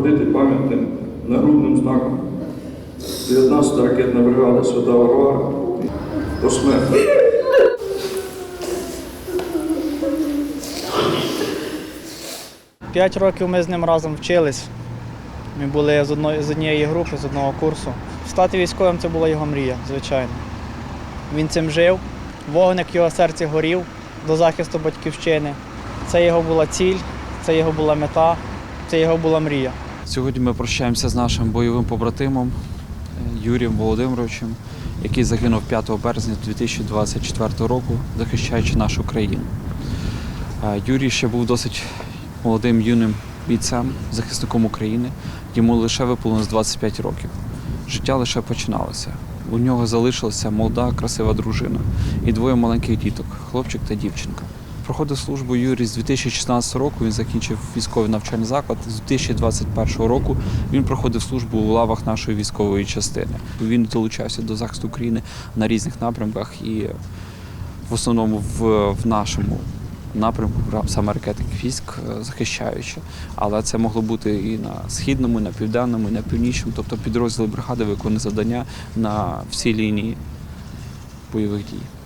нагородити пам'ятним нагрудним знаком 19-та ракетна бригада Свята Варвара посмертно. П'ять років ми з ним разом вчились. Ми були з, одної, з однієї групи, з одного курсу. Стати військовим це була його мрія, звичайно. Він цим жив, вогник в його серці горів до захисту батьківщини. Це його була ціль, це його була мета, це його була мрія. Сьогодні ми прощаємося з нашим бойовим побратимом е, Юрієм Володимировичем, який загинув 5 березня 2024 року, захищаючи нашу країну. Е, Юрій ще був досить молодим юним бійцем, захисником України. Йому лише виповнилось 25 років. Життя лише починалося. У нього залишилася молода, красива дружина і двоє маленьких діток хлопчик та дівчинка. Проходив службу Юрій з 2016 року. Він закінчив військовий навчальний заклад. З 2021 року він проходив службу у лавах нашої військової частини. Він долучався до захисту України на різних напрямках і в основному в, в нашому напрямку саме ракетних військ, е, захищаючи. Але це могло бути і на східному, і на південному, і на північному, тобто підрозділи бригади виконують завдання на всій лінії бойових дій.